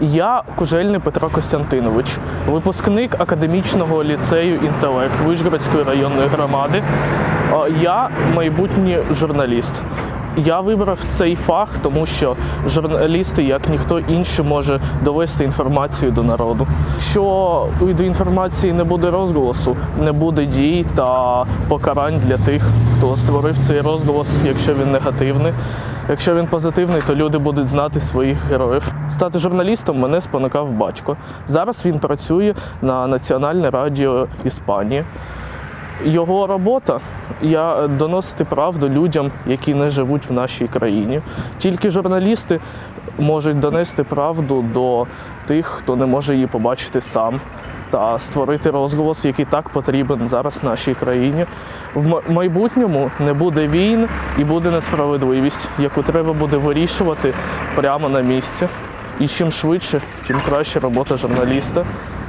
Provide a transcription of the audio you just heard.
Я Кужельний Петро Костянтинович, випускник академічного ліцею інтелект Вишгородської районної громади. Я майбутній журналіст. Я вибрав цей фах, тому що журналісти, як ніхто інший, може довести інформацію до народу. Якщо до інформації не буде розголосу, не буде дій та покарань для тих, хто створив цей розголос, якщо він негативний. Якщо він позитивний, то люди будуть знати своїх героїв. Стати журналістом мене спонукав батько. Зараз він працює на Національне радіо Іспанії. Його робота я доносити правду людям, які не живуть в нашій країні. Тільки журналісти можуть донести правду до тих, хто не може її побачити сам, та створити розголос, який так потрібен зараз нашій країні. В майбутньому не буде війн і буде несправедливість, яку треба буде вирішувати прямо на місці. І чим швидше, тим краще робота журналіста.